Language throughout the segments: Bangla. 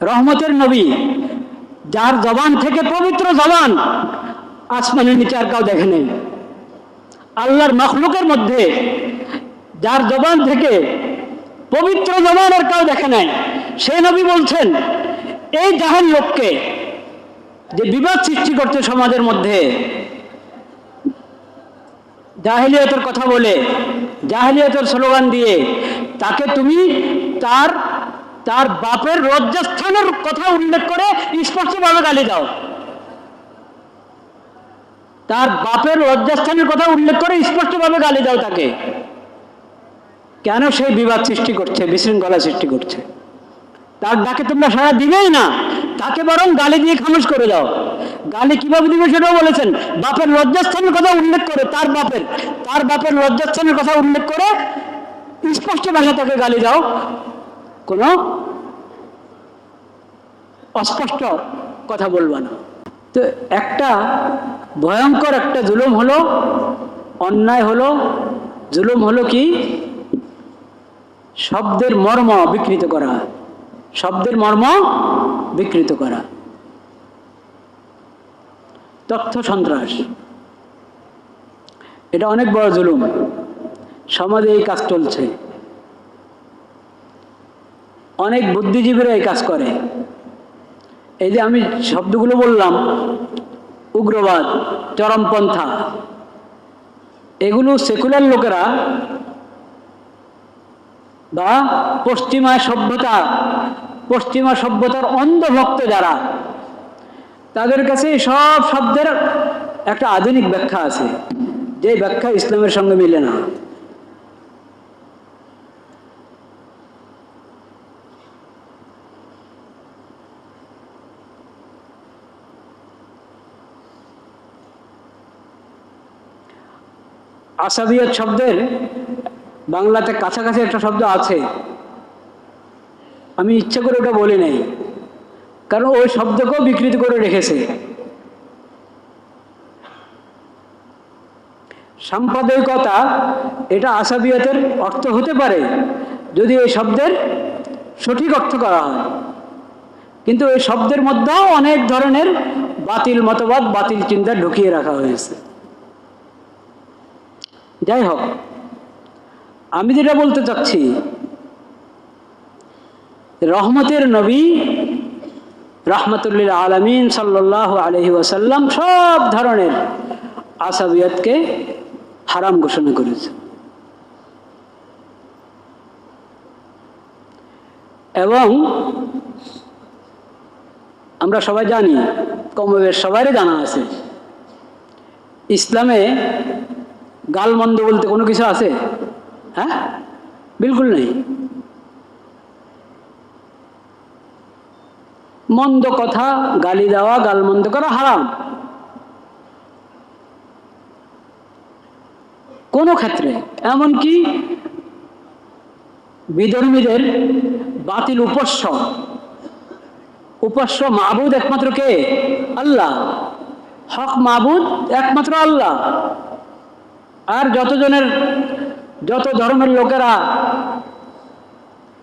রহমতের নবী, যার জবান থেকে পবিত্র জবান আসমানের নিচে আর কাউ দেখে নেই। আল্লাহর মখলুকের মধ্যে যার জবান থেকে পবিত্র জবান আর কাউ দেখে নাই। সেই নবী বলছেন, এই জাহান লোককে যে বিবাদ সৃষ্টি করছে সমাজের মধ্যে জাহেলিয়তের কথা বলে, জাহেলিয়তের স্লোগান দিয়ে, তাকে তুমি তার তার বাপের লজ্জাস্থানের কথা উল্লেখ করে স্পষ্টভাবে গালি দাও। তার বাপের লজ্জাস্থানের কথা উল্লেখ করে স্পষ্টভাবে গালি দাও তাকে। কেন সেই বিবাদ সৃষ্টি করছে, বিশৃঙ্খলা সৃষ্টি করছে? তার ডাকে তোমরা সারা দিবেই না, তাকে বরং গালি দিয়ে খামোশ করে দাও। গালি কীভাবে দিবে সেটাও বলেছেন। বাপের লজ্জাস্থানের কথা উল্লেখ করে, তার বাপের তার বাপের লজ্জাস্থানের কথা উল্লেখ করে স্পষ্ট ভাষা তাকে গালি দাও। কোনো অস্পষ্ট কথা বলবা না। তো একটা ভয়ঙ্কর একটা জুলুম হলো, অন্যায় হলো। জুলুম হলো কি? শব্দের মর্ম বিকৃত করা। শব্দের মর্ম বিকৃত করা। তথ্য সন্ত্রাস। এটা অনেক বড় জুলুম। সমাজে এই কাজ চলছে। অনেক বুদ্ধিজীবীরা এই কাজ করে। এই যে আমি শব্দগুলো বললাম, উগ্রবাদ, চরমপন্থা, এগুলো সেকুলার লোকেরা বা পশ্চিমা সভ্যতা, পশ্চিমা সভ্যতার অন্ধভক্ত যারা তাদের কাছে সব শব্দের একটা আধুনিক ব্যাখ্যা আছে। যে ব্যাখ্যা ইসলামের সঙ্গে মিলে না। আসাবিয়ত শব্দের বাংলাতে কাছাকাছি একটা শব্দ আছে। আমি ইচ্ছে করে ওটা বলি নাই। কারণ ওই শব্দকেও বিকৃত করে রেখেছে। সাম্প্রদায়িকতা, এটা আসাবিয়তের অর্থ হতে পারে, যদি এই শব্দের সঠিক অর্থ করা হয়। কিন্তু এই শব্দের মধ্যেও অনেক ধরনের বাতিল মতবাদ, বাতিল চিন্তা ঢুকিয়ে রাখা হয়েছে। যাই হোক, আমি যেটা বলতে চাচ্ছি, রহমতের নবী রহমতুল্লিল আলমিন সাল্লাহ আলহি ওয়াসাল্লাম সব ধরনের আসাবিয়তকে হারাম ঘোষণা করেছে। এবং আমরা সবাই জানি, কমবেশ সবারই জানা আছে, ইসলামে গালমন্দ বলতে কোনো কিছু আছে? হ্যাঁ? বিলকুল নেই। মন্দ কথা, গালি দেওয়া, গালমন্দ করা হারাম। কোনো ক্ষেত্রে, এমনকি বিধর্মীদের বাতিল উপস্য, উপাস্য মাহবুদ একমাত্র কে? আল্লাহ। হক মাহবুদ একমাত্র আল্লাহ। আর যতজনের, যত ধর্মের লোকেরা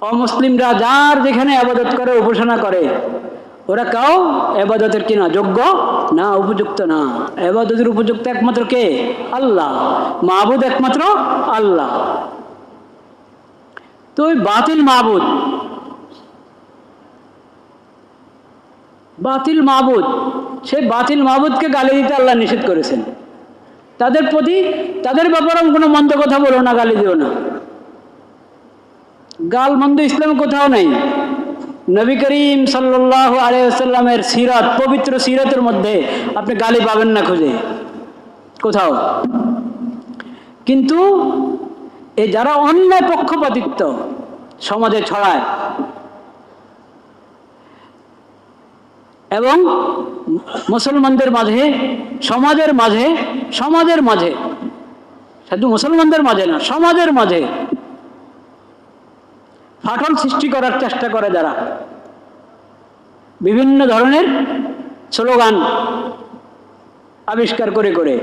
অমুসলিমরা যার যেখানে আবাদত করে, উপাসনা করে ওরা কাউ এবাদতের কিনা যোগ্য? না, উপযুক্ত না। এবাদতের উপযুক্ত একমাত্র কে? আল্লাহ। মাহবুদ একমাত্র আল্লাহ। তো ওই বাতিল মাহবুদ বাতিল মাহবুদ সেই বাতিল মাহবুদকে গালি দিতে আল্লাহ নিষেধ করেছেন। তাদের প্রতি, তাদের ব্যাপারেও কোনো মন্দ কথা বলো না, গালি দিও না। গাল মন্দ ইসলামে কোথাও নেই। নবী করিম সাল্লাহ আলাইসাল্লামের সিরাত, পবিত্র সিরাতের মধ্যে আপনি গালি পাবেন না খুঁজে। কোথাও। কিন্তু এ যারা অন্যায় পক্ষপাতিত্ব সমাজে ছড়ায় এবং মুসলমানদের মাঝে, সমাজের মাঝে সমাজের মাঝে, শুধু মুসলমানদের মাঝে না, সমাজের মাঝে ফাটল সৃষ্টি করার চেষ্টা করে যারা। বিভিন্ন ধরনের স্লোগান আবিষ্কার করে করে।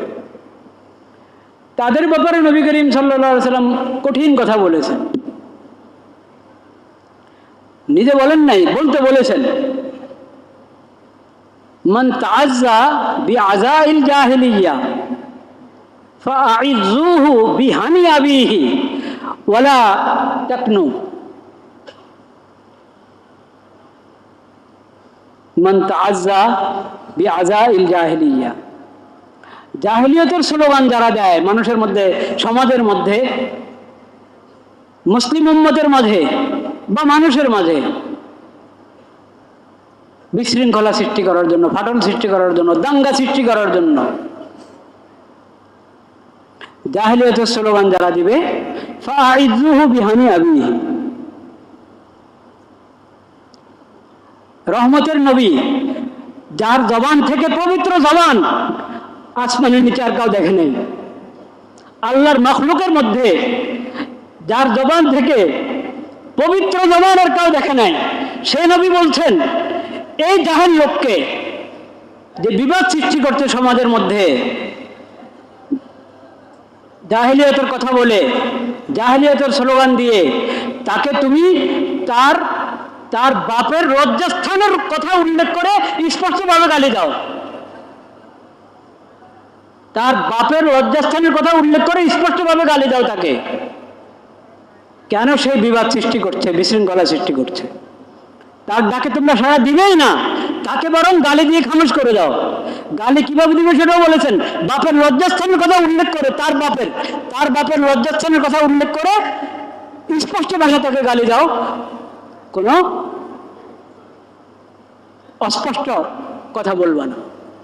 তাদের ব্যাপারে নবী করিম সাল্লা সাল্লাম কঠিন কথা বলেছেন। নিজে বলেন নাই, বলতে বলেছেন। জাহিলিয়া ফাআইযুহু বিহানি আবিহি ওয়ালা মান তাজ্জা বি আজাইল জাহিলিয়া। জাহিলিয়তের স্লোগান যারা দেয়, মানুষের মধ্যে, সমাজের মধ্যে, মুসলিম উম্মতের মাঝে বা মানুষের মাঝে বিশৃঙ্খলা সৃষ্টি করার জন্য, ফাটল সৃষ্টি করার জন্য, দাঙ্গা সৃষ্টি করার জন্য জাহিলিয়তের স্লোগান যারা দিবে বিহানি আবিহি। রহমতের নবী, যার জবান থেকে পবিত্র জবান আসমানের নিচে আর কাউ দেখে নেই। আল্লাহর মখলুকের মধ্যে যার জবান থেকে পবিত্র জবান আর কাউ দেখে নাই। সেই নবী বলছেন, এই জাহান লোককে যে বিবাদ সৃষ্টি করছে সমাজের মধ্যে, জাহিলিয়তের কথা বলে, জাহিলিয়তের স্লোগান দিয়ে তাকে তুমি তার তার বাপের লজ্জাস্থানের কথা উল্লেখ করে স্পষ্টভাবে গালি দাও। তার বাপের লজ্জাস্থানের কথা উল্লেখ করে স্পষ্টভাবে গালি দাও তাকে। কেন সেই বিবাদ সৃষ্টি করছে, বিশৃঙ্খলা সৃষ্টি করছে? তার ডাকে তোমরা সারা দিবেই না। তাকে বরং গালি দিয়ে খামোশ করে দাও। গালি কীভাবে দিবে সেটাও বলেছেন। বাপের লজ্জাস্থানের কথা উল্লেখ করে তার বাপের তার বাপের লজ্জাস্থানের কথা উল্লেখ করে স্পষ্ট ভাষা তাকে গালি দাও। কোনো অস্পষ্ট কথা বলবা না।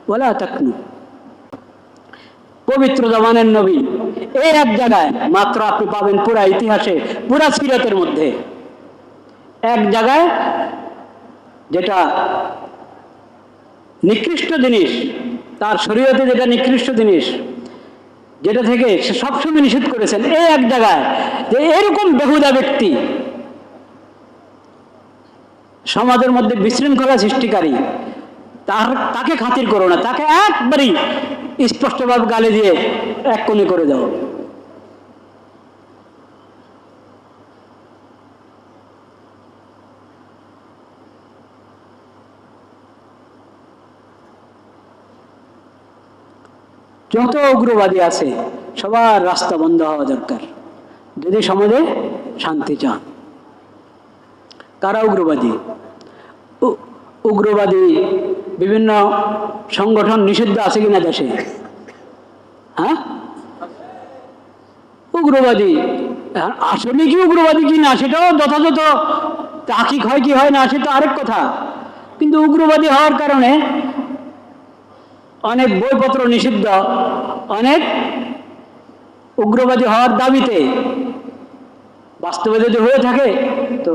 বলা তাকনু। পবিত্র জমানের নবী এই এক জায়গায় মাত্র আপনি পাবেন পুরা ইতিহাসে, পুরা সিরতের মধ্যে। এক জায়গায় যেটা নিকৃষ্ট জিনিস, তার শরীয়তে যেটা নিকৃষ্ট জিনিস, যেটা থেকে সে সবসময় নিষেধ করেছেন, এই এক জায়গায় যে এরকম বেহুদা ব্যক্তি সমাজের মধ্যে বিশৃঙ্খলা সৃষ্টিকারী, তার, তাকে খাতির করো না, তাকে একবারই স্পষ্টভাবে গালি দিয়ে এক কোণে করে দাও। যত উগ্রবাদী আছে, সবার রাস্তা বন্ধ হওয়া দরকার। যদি সমাজে শান্তি চান, কারা উগ্রবাদী? উগ্রবাদী বিভিন্ন সংগঠন নিষিদ্ধ আছে কিনা দেশে? হ্যাঁ? উগ্রবাদী। আসলে কি উগ্রবাদী কি না, সেটাও যথাযথ তাকিক হয় কি হয় না সেটা আরেক কথা। কিন্তু উগ্রবাদী হওয়ার কারণে অনেক বইপত্র নিষিদ্ধ, অনেক উগ্রবাদী হওয়ার দাবিতে বাস্তবে যদি হয়ে থাকে, তো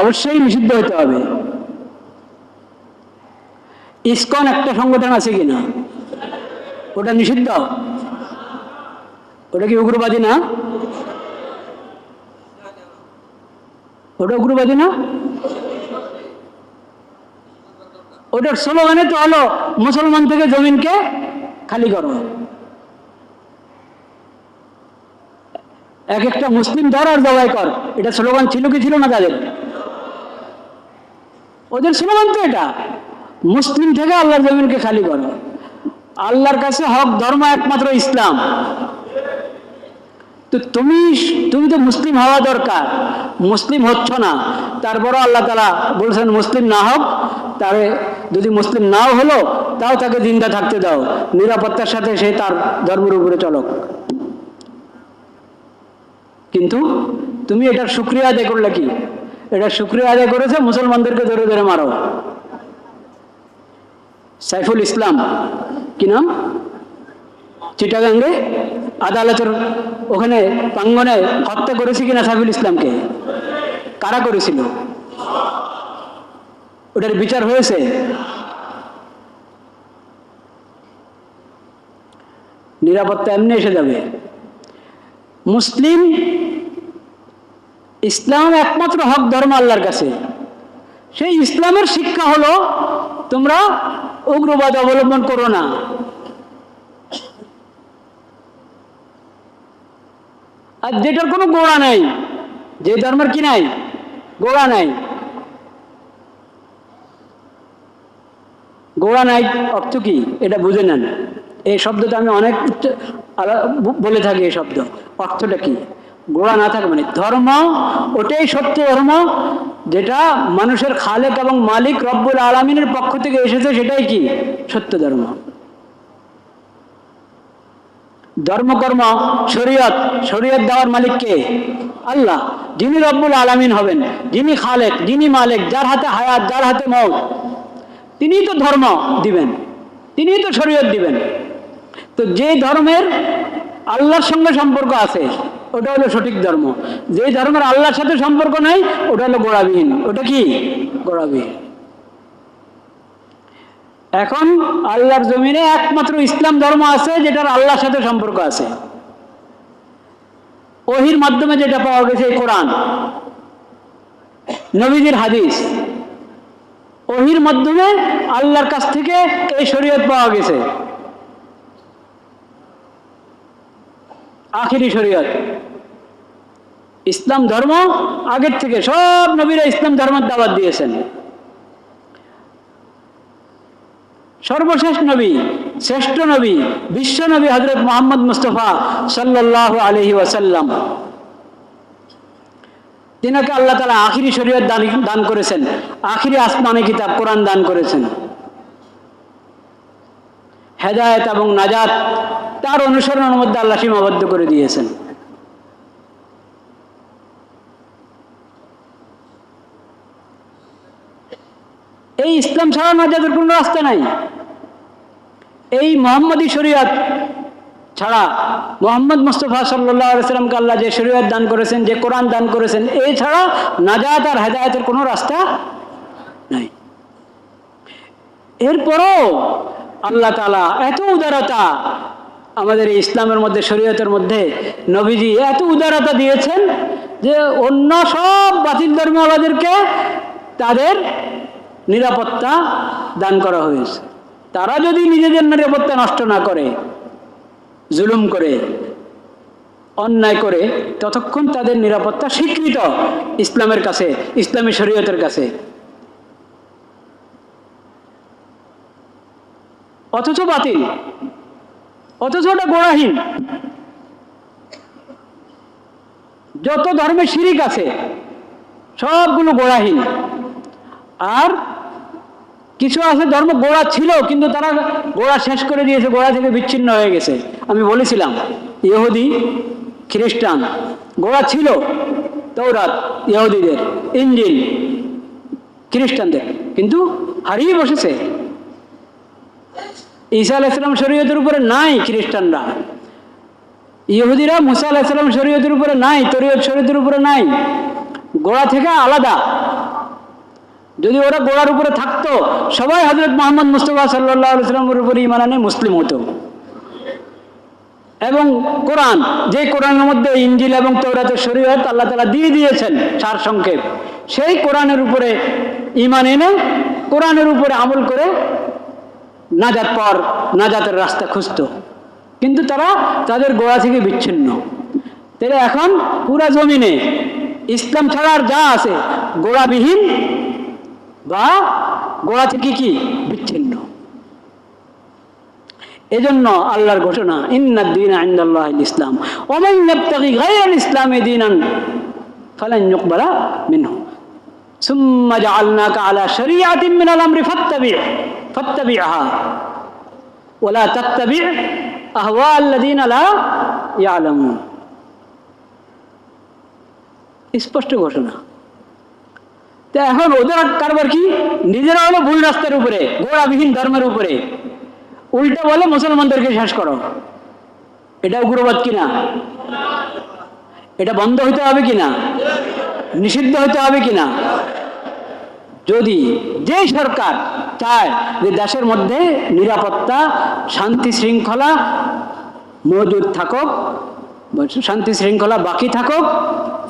অবশ্যই নিষিদ্ধ হতে হবে। ইসকন একটা সংগঠন আছে কিনা? ওটা নিষিদ্ধ? ওটা কি উগ্রবাদী না? ওটা উগ্রবাদী না? ওটার স্লোগানে তো হলো মুসলমান থেকে জমিনকে খালি করো। এক একটা মুসলিম ধর আর জবাই কর। এটা স্লোগান ছিল কি ছিল না তাদের? ওদের স্লোগান তো এটা। মুসলিম থেকে আল্লাহর জমিনকে খালি করো। আল্লাহর কাছে হক, ধর্ম একমাত্র ইসলাম। তো তুমি তুমি তো মুসলিম হওয়া দরকার। মুসলিম হচ্ছ না। তারপরও আল্লাহ তালা বলছেন, মুসলিম না হোক, তারে যদি মুসলিম নাও হলো, তাও তাকে জিন্দা থাকতে দাও। নিরাপত্তার সাথে সে তার ধর্মের উপরে চলক। কিন্তু তুমি এটার শুক্রিয়া আদায় করলে কি? এটা শুক্রিয়া আদায় করেছে, মুসলমানদেরকে ধরে ধরে মারো। সাইফুল ইসলাম। কি নাম? চিটাগাঙ্গে। আদালতের ওখানে প্রাঙ্গনে হত্যা করেছে কিনা সাইফুল ইসলামকে? কারা করেছিল? ওটার বিচার হয়েছে? নিরাপত্তা এমনি এসে যাবে। মুসলিম ইসলাম একমাত্র হক ধর্ম আল্লাহর কাছে। সেই ইসলামের শিক্ষা হলো তোমরা উগ্রবাদ অবলম্বন করো না। আর যেটার কোনো গোড়া নাই, যে ধর্মের কি নাই, গোড়া নাই। গোড়া নাই অর্থ কি? এটা বুঝে নেন। এই শব্দটা আমি অনেক বলে থাকি এই শব্দ। অর্থটা কি? গোড়া না থাকে মানে ধর্ম ওটাই সত্য ধর্ম যেটা মানুষের খালেক এবং মালিক রব্বুল আলমিনের পক্ষ থেকে এসেছে, সেটাই কি? সত্য ধর্ম। ধর্মকর্ম, শরীয়ত শরীয়ত দেওয়ার মালিক কে? আল্লাহ। যিনি রব্বুল আলামিন হবেন, যিনি খালেক, যিনি মালিক, যার হাতে হায়াত, যার হাতে মৌত তিনিই তো ধর্ম দিবেন, তিনিই তো শরীয়ত দিবেন। তো যে ধর্মের আল্লাহর সঙ্গে সম্পর্ক আছে ওটা হলো সঠিক ধর্ম। যে ধর্মের আল্লাহর সাথে সম্পর্ক নাই, ওটা হলো গোড়াবিহীন। ওটা কি? গোড়াবিহীন। এখন আল্লাহর জমিনে একমাত্র ইসলাম ধর্ম আছে, যেটার আল্লাহর সাথে সম্পর্ক আছে। ওহির মাধ্যমে যেটা পাওয়া গেছে কোরআন। নবীজির হাদিস। ওহির মাধ্যমে আল্লাহর কাছ থেকে এই শরীয়ত পাওয়া গেছে। আখিরি শরীয়ত। ইসলাম ধর্ম আগের থেকে, সব নবীরা ইসলাম ধর্মের দাবাত দিয়েছেন। সর্বশেষ নবী, শ্রেষ্ঠ নবী, বিশ্ব নবী হজরত মোহাম্মদ মুস্তফা সাল্লাহ আলহি ওয়াসাল্লাম। তিনাকে আল্লাহ তালা আখিরি শরীয়ত দান দান করেছেন। আখিরি আসমানি কিতাব কোরআন দান করেছেন। হেদায়ত এবং নাজাত তার অনুসরণের মধ্যে আল্লাহ সীমাবদ্ধ করে দিয়েছেন। এই ইসলাম ছাড়া নাজাতের কোনো রাস্তা নাই। এই মোহাম্মদী শরীয়ত ছাড়া মোহাম্মদ মুস্তফা সাল্লাহ আল্লাহ যে শরীয়ত দান করেছেন, যে কোরআন দান করেছেন, এই ছাড়া নাজাত আর হেদায়তের কোনো রাস্তা নাই। এরপরও আল্লাহ তালা এত উদারতা আমাদের ইসলামের মধ্যে, শরীয়তের মধ্যে নবীজি এত উদারতা দিয়েছেন যে অন্য সব বাতিল ধর্মওয়ালাদেরকে তাদের নিরাপত্তা দান করা হয়েছে। তারা যদি নিজেদের নিরাপত্তা নষ্ট না করে, জুলুম করে, অন্যায় করে, ততক্ষণ তাদের নিরাপত্তা স্বীকৃত ইসলামের কাছে, ইসলামী শরীয়তের কাছে। অথচ বাতিল। অথচ ওটা গোড়াহীন। যত ধর্মে শিরিক আছে, সবগুলো গোড়াহীন। আর কিছু আছে ধর্ম গোড়া ছিল, কিন্তু তারা গোড়া শেষ করে দিয়েছে, গোড়া থেকে বিচ্ছিন্ন হয়ে গেছে। আমি বলেছিলাম, ইহুদি, খ্রিস্টান, গোড়া ছিল তৌরাত ইহুদিদের ইঞ্জিল খ্রিস্টানদের। কিন্তু হারিয়ে বসেছে। ঈসা আলাইসালাম শরীয়তের উপরে নাই খ্রিস্টানরা। ইহুদিরা মুসা আলাইসালাম শরীয়তের উপরে নাই, তরিয়ত শরীয়তের উপরে নাই। গোড়া থেকে আলাদা। যদি ওরা গোড়ার উপরে থাকতো, সবাই হজরত মোহাম্মদ মুস্তফা সাল্লাহ সাল্লামের উপরে ইমান আনে মুসলিম হতো। এবং কোরআন, যে কোরআনের মধ্যে ইঞ্জিল এবং তৌরাতের শরীয়ত আল্লাহ তালা দিয়ে দিয়েছেন সার সংক্ষেপ, সেই কোরআনের উপরে ইমান এনে কোরআনের উপরে আমল করে নাজাত পর নাজাতের রাস্তা খুঁজত। কিন্তু তারা তাদের গোড়া থেকে বিচ্ছিন্ন। তাহলে এখন পুরা জমিনে ইসলাম ছাড়া আর যা আছে, গোড়াবিহীন বা গোড়া থেকে কি? বিচ্ছিন্ন। এজন্য আল্লাহর ঘোষণা ইন্নাদ্দিন আইন্দাল্লাহ ইসলাম ওমান ইয়াবতাগি গায়রাল ইসলামি দীনান ফালান ইউকবালা মিনহু। সুম্মা জাআলনাকা আলা শরিয়াতিন মিনাল আমরি ফাত্তাবি' ফাত্তাবি'হা ওয়ালা তাত্তাবি' আহওয়া আল্লাযীনা লা ইয়ালামুন। স্পষ্ট ঘোষণা। তো এখন ওদের কারবার কি? নিজেরা হলো ভুল রাস্তার উপরে, গোড়াবিহীন ধর্মের উপরে। উল্টা বলে মুসলমানদেরকে শেষ করো। এটা উগ্রবাদ কিনা? এটা বন্ধ হইতে হবে কিনা? নিষিদ্ধ হইতে হবে কিনা? যদি যে সরকার চায় যে দেশের মধ্যে নিরাপত্তা, শান্তি শৃঙ্খলা মজুদ থাকুক, শান্তি শৃঙ্খলা বাকি থাকুক,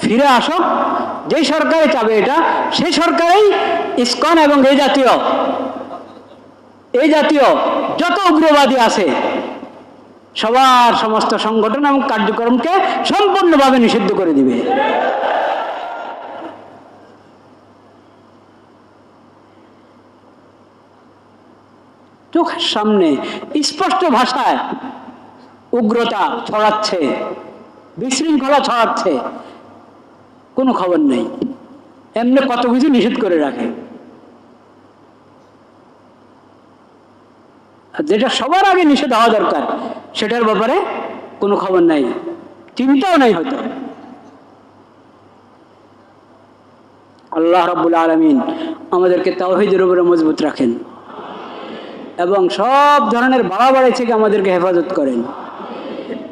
ফিরে আসুক। যে সরকারে চাবে এটা সেই সরকারেই ইস্কন এবং এই জাতীয় এই জাতীয় যত উগ্রবাদী আছে, সবার সমস্ত সংগঠন এবং কার্যক্রমকে সম্পূর্ণভাবে নিষিদ্ধ করে দিবে। চোখের সামনে স্পষ্ট ভাষায় উগ্রতা ছড়াচ্ছে, বিশৃঙ্খলা ছড়াচ্ছে, কোনো খবর নেই। এমনি কত কিছু নিষেধ করে রাখে। যেটা সবার আগে নিষেধ হওয়া দরকার, সেটার ব্যাপারে কোনো খবর নাই, চিন্তাও নাই হয়তো। আল্লাহ রাব্বুল আলমিন আমাদেরকে তাওহিদের উপরে মজবুত রাখেন। এবং সব ধরনের বাড়াবাড়ি থেকে আমাদেরকে হেফাজত করেন।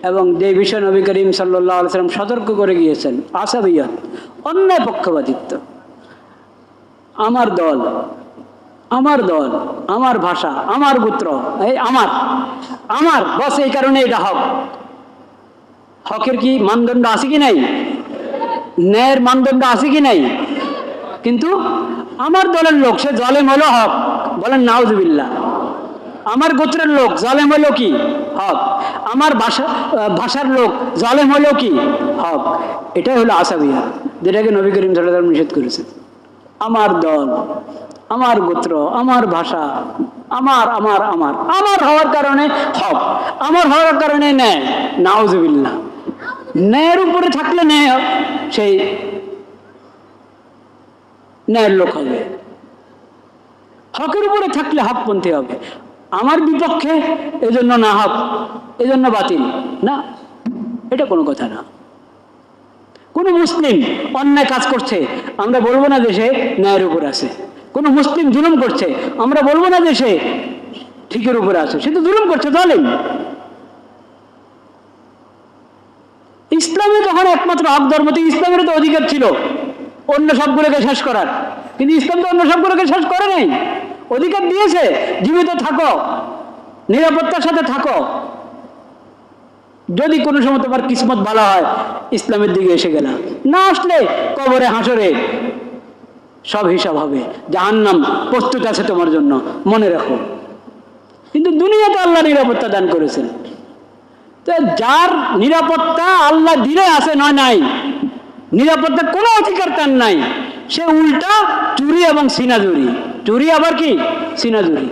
এবং যে বিষয় নবী করিম সাল্লাহ সাল্লাম সতর্ক করে গিয়েছেন, আসাবিয়ত, অন্যায় পক্ষপাতিত্ব। আমার দল আমার দল, আমার ভাষা, আমার পুত্র, এই আমার আমার, বস, এই কারণে এটা হক। হকের কি মানদণ্ড আছে কি নাই? ন্যায়ের মানদণ্ড আছে কি নাই? কিন্তু আমার দলের লোক, সে জলেম হলো হক, বলেন নাউজুবিল্লাহ। আমার গোত্রের লোক জলেম হলো কি? হক। আমার ভাষা ভাষার লোক জলেম হলো কি? হক। এটাই হলো আসাবিয়া যেটাকে নবী করিম সাল্লাম নিষেধ করেছেন। আমার দল, আমার গোত্র, আমার ভাষা, আমার আমার আমার আমার হওয়ার কারণে হক। আমার হওয়ার কারণে ন্যায়। নাউজুবিল্লাহ। ন্যায়ের উপরে থাকলে ন্যায় সেই ন্যায়ের লোক হবে। হকের উপরে থাকলে হকপন্থী হবে। আমার বিপক্ষে এজন্য না হক, এজন্য বাতিল। না, এটা কোনো কথা না। কোনো মুসলিম অন্যায় কাজ করছে, আমরা বলব না সে ন্যায়ের উপর আছে। কোনো মুসলিম জুলুম করছে, আমরা বলব না সে ঠিকের উপরে আছে। সে তো জুলুম করছে, জালেম। ইসলামে তখন একমাত্র হক ধর্ম, তো ইসলামের তো অধিকার ছিল। অন্য সবগুলোকে শেষ করার। কিন্তু ইসলাম তো অন্য সবগুলোকে শেষ করে নাই। অধিকার দিয়েছে, জীবিত থাকো, নিরাপত্তার সাথে থাকো। যদি কোনো সময় তোমার কিসমত ভালো হয়, ইসলামের দিকে এসে গেলাম না আসলে কবরে, হাসরে সব হিসাব হবে। জাহান্নাম প্রস্তুত আছে তোমার জন্য, মনে রাখো। কিন্তু দুনিয়াতে আল্লাহ নিরাপত্তা দান করেছেন। তো যার নিরাপত্তা আল্লাহ দিলে আছে, নয় নাই। নিরাপত্তা কোনো অধিকার তার নাই। সে উল্টা চুরি এবং সিনাজুরি। চুরি আবার কি? সিনাজুরি।